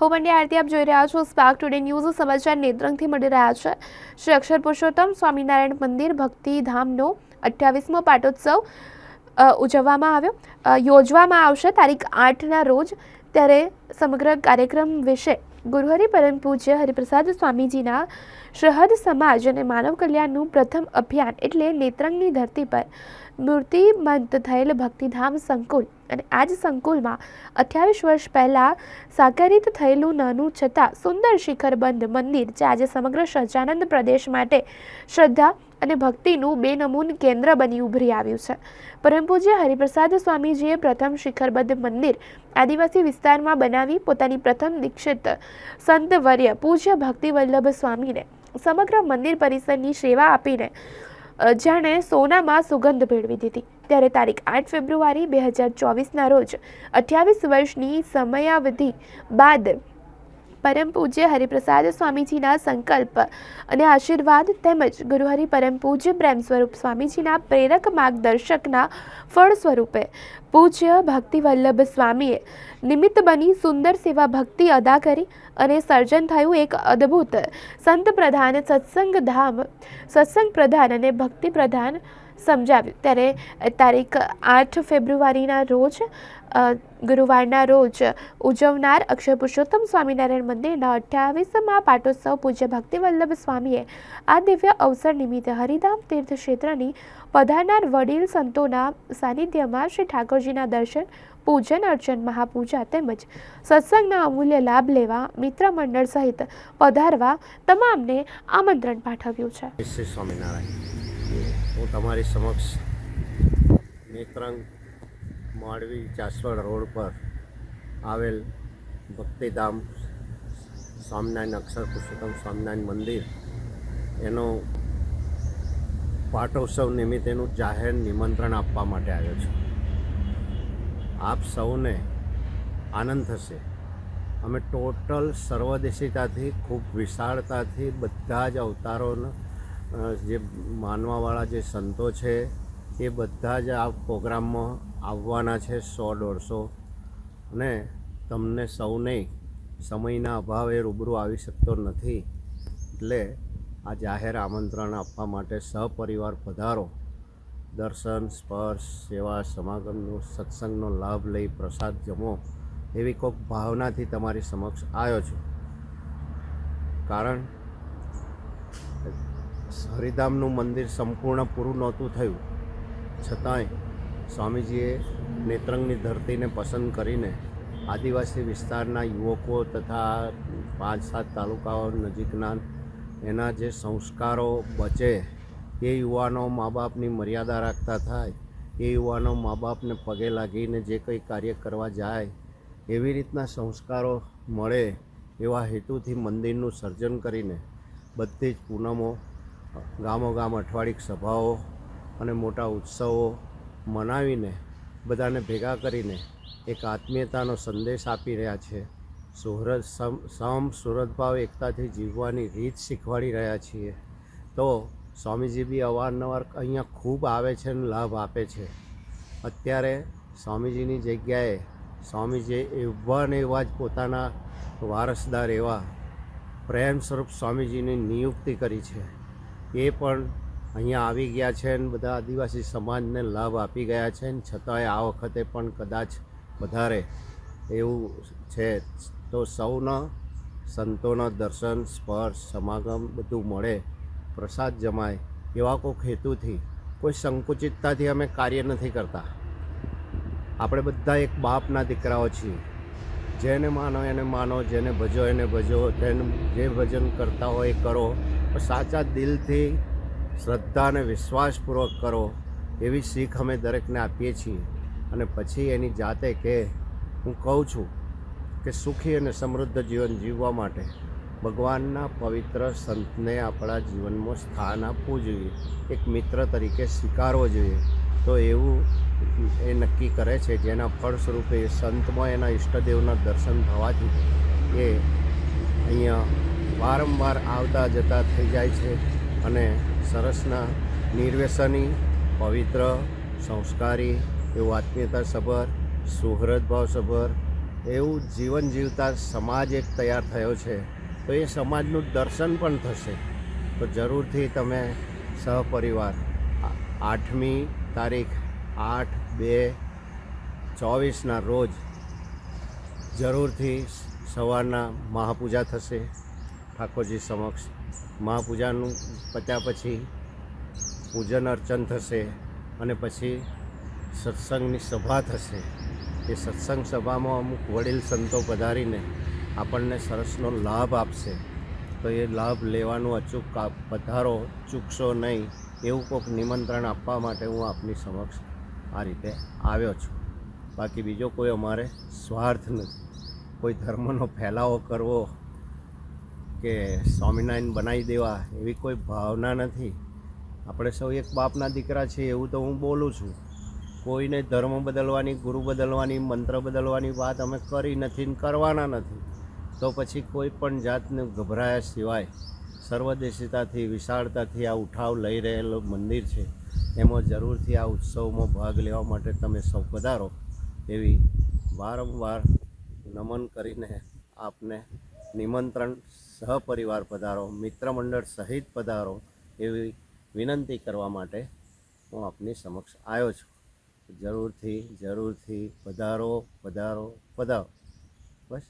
હું પંડ્યા આરતી આપ જોઈ રહ્યા છો સ્પાર્ક ટુડે ન્યૂઝ. સમાચાર નેત્રંગથી મળી રહ્યા છે. શ્રી અક્ષર પુરુષોત્તમ સ્વામિનારાયણ મંદિર ભક્તિધામનો અઠ્યાવીસમો પાટોત્સવ ઉજવવામાં આવ્યો. યોજવામાં આવશે તારીખ આઠના રોજ ત્યારે સમગ્ર કાર્યક્રમ વિશે ગુરુહરિ પરમ પૂજ્ય હરિપ્રસાદ સ્વામીજીના સરહદ સમાજ અને માનવ કલ્યાણનું પ્રથમ અભિયાન એટલે નેત્રંગની ધરતી પર મૂર્તિમંત થયેલ ભક્તિધામ સંકુલ અને આ જ સંકુલમાં અઠ્યાવીસ વર્ષ પહેલાં સાકારિત થયેલું નાનું છતાં સુંદર શિખરબંધ મંદિર, જે આજે સમગ્ર સહજાનંદ પ્રદેશ માટે શ્રદ્ધા અને ભક્તિનું બેનમૂન કેન્દ્ર બની ઉભરી આવ્યું છે. પરમ પૂજ્ય હરિપ્રસાદ સ્વામીજીએ પ્રથમ શિખરબદ્ધ મંદિર આદિવાસી વિસ્તારમાં બનાવી પોતાની પ્રથમ દીક્ષિત સંતવર્ય પૂજ્ય ભક્તિ વલ્લભ સ્વામીને સમગ્ર મંદિર પરિસરની સેવા આપીને જાણે સોનામાં સુગંધ ભેળવી દીધી. ત્યારે તારીખ આઠ ફેબ્રુઆરી બે હજાર ચોવીસના રોજ અઠ્યાવીસ વર્ષની સમયાવધિ બાદ પરમ પૂજ્ય હરિપ્રસાદ સ્વામીજીના સંકલ્પ અને આશીર્વાદ તેમજ ગુરુહરિ પરમ પૂજ્ય પ્રેમ સ્વરૂપ સ્વામીજીના પ્રેરક માર્ગદર્શકના ફળ સ્વરૂપે પૂજ્ય ભક્તિવલ્લભ સ્વામીએ નિમિત્ત બની સુંદર સેવા ભક્તિ અદા કરી અને સર્જન થયું એક અદ્ભુત સંત પ્રધાન સત્સંગ ધામ. સત્સંગ પ્રધાન અને ભક્તિ પ્રધાન સમજાવ્યું. ત્યારે તારીખ આઠ ફેબ્રુઆરીના રોજ ગુરુવારના રોજ ઉજવનાર અક્ષર પુરુષોત્તમ સ્વામિનારાયણ મંદિરના અઠ્યાવીસમાં પાટોત્સવ પૂજ્ય ભક્તિવલ્લભ સ્વામીએ આ દિવ્ય અવસર નિમિત્તે હરિધામ તીર્થ ક્ષેત્રની પધારનાર વડીલ સંતોના સાનિધ્યમાં શ્રી ઠાકોરજીના દર્શન, પૂજન, અર્ચન, મહાપૂજા તેમજ સત્સંગના અમૂલ્ય લાભ લેવા મિત્ર મંડળ સહિત પધારવા તમામને આમંત્રણ પાઠવ્યું છે. સ્વામિનારાયણ. હું તમારી સમક્ષ નેત્રંગ માંડવી ચાસવડ રોડ પર આવેલ ભક્તિધામ, સ્વામિનારાયણ અક્ષર પુરુષોત્તમ સ્વામિનારાયણ મંદિર, એનો પાટોત્સવ નિમિત્તેનું જાહેર નિમંત્રણ આપવા માટે આવ્યો છું. આપ સૌને આનંદ થશે. અમે ટોટલ સર્વદેશીતાથી, ખૂબ વિશાળતાથી બધા જ અવતારોના જે માનવાવાળા જે સંતો છે, એ બધા જ આ પ્રોગ્રામમાં આવવાના છે સો દોઢસો. અને તમને સૌને સમયના અભાવે રૂબરૂ આવી શકતો નથી. એટલે આ જાહેર આમંત્રણ આપવા માટે સહપરિવાર પધારો. દર્શન, સ્પર્શ, સેવા, સમાગમનો, સત્સંગનો લાભ લઈ પ્રસાદ જમો એવી કોઈક ભાવનાથી તમારી સમક્ષ આવ્યો છું. કારણ હરિધામનું મંદિર સંપૂર્ણ પૂરું નહોતું થયું. છતાંય સ્વામીજીએ નેત્રંગની ધરતીને પસંદ કરીને આદિવાસી વિસ્તારના યુવકો તથા પાંચ સાત તાલુકાઓ નજીકના એના જે સંસ્કારો બચે એ યુવાનો મા બાપની મર્યાદા રાખતા થાય, એ યુવાનો મા બાપને પગે લાગીને જે કંઈ કાર્ય કરવા જાય, એવી રીતના સંસ્કારો મળે એવા હેતુથી મંદિરનું સર્જન કરીને બધી જ પૂનમો ગામો ગામ અઠવાડિક સભાઓ અને મોટા ઉત્સવો મનાવીને બધાને ભેગા કરીને એક આત્મીયતાનો સંદેશ આપી રહ્યા છે. સુહૃદ સમ સમ સુરતભાવ એકતાથી જીવવાની રીત શીખવાડી રહ્યા છીએ. તો સ્વામીજી બી અવારનવાર અહીંયા ખૂબ આવે છે અને લાભ આપે છે. અત્યારે સ્વામીજીની જગ્યાએ સ્વામીજીએ એવા ને એવા જ પોતાના વારસદાર એવા પ્રેમ સ્વરૂપ સ્વામીજીની નિયુક્તિ કરી છે. એ પણ અહીંયા આવી ગયા છે અને બધા આદિવાસી સમાજને લાભ આપી ગયા છે ને છતાંય આ વખતે પણ કદાચ વધારે એવું છે. તો સૌના સંતોના દર્શન, સ્પર્શ, સમાગમ બધું મળે, પ્રસાદ જમાય એવા કોઈક હેતુથી, કોઈ સંકુચિતતાથી અમે કાર્ય નથી કરતા. આપણે બધા એક બાપના દીકરાઓ છીએ. જેને માનો એને માનો, જેને ભજો એને ભજો, તેને જે ભજન કરતા હોય એ કરો. સાચા દિલથી શ્રદ્ધા અને વિશ્વાસપૂર્વક કરો એવી શીખ અમે દરેકને આપીએ છીએ. અને પછી એની જાતે કે હું કહું છું કે સુખી અને સમૃદ્ધ જીવન જીવવા માટે ભગવાનના પવિત્ર સંતને આપણા જીવનમાં સ્થાન આપવું જોઈએ. એક મિત્ર તરીકે સ્વીકારવો જોઈએ. તો એવું એ નક્કી કરે છે જેના ફળ સ્વરૂપે સંતમાં એના ઈષ્ટદેવના દર્શન થવાથી એ અહીંયા વારંવાર આવતા જતા થઈ જાય છે અને સરસના નિર્વ્યસની પવિત્ર, સંસ્કારી એવું આત્મીયતા સભર, સુહૃદભાવ સભર એવું જીવન જીવતા સમાજ એક તૈયાર થયો છે. તો એ સમાજનું દર્શન પણ થશે. તો જરૂરથી તમે સહપરિવાર આઠમી તારીખ આઠ બે ચોવીસના રોજ જરૂરથી સવારના મહાપૂજા થશે. ઠાકોરજી સમક્ષ મહાપૂજાનું પત્યા પછી પૂજન અર્ચન થશે અને પછી સત્સંગની સભા થશે. એ સત્સંગ સભામાં અમુક વડીલ સંતો પધારીને આપણને સરસનો લાભ આપશે. તો એ લાભ લેવાનું અચૂક પધારો, ચૂકશો નહીં એવું કોઈક નિમંત્રણ આપવા માટે હું આપની સમક્ષ આ રીતે આવ્યો છું. બાકી બીજો કોઈ અમારે સ્વાર્થ નથી. કોઈ ધર્મનો ફેલાવો કરવો કે સ્વામિનારાયણ બનાવી દેવા એવી કોઈ ભાવના નથી. આપણે સૌ એક બાપના દીકરા છીએ એવું તો હું બોલું છું. કોઈને ધર્મ બદલવાની, ગુરુ બદલવાની, મંત્ર બદલવાની વાત અમે કરી નથી ને કરવાના નથી. તો પછી કોઈ પણ જાતને ગભરાયા સિવાય સર્વદેશિતાથી, વિશાળતાથી આ ઉઠાવ લઈ રહેલું મંદિર છે. એમાં જરૂરથી આ ઉત્સવમાં ભાગ લેવા માટે તમે સૌ પધારો એવી વારંવાર નમન કરીને આપને નિમંત્રણ સહપરિવાર પધારો, મિત્રમંડળ સહિત પધારો એવી વિનંતી કરવા માટે હું આપની સમક્ષ આવ્યો છું. જરૂરથી જરૂરથી પધારો પધારો પધારો. બસ.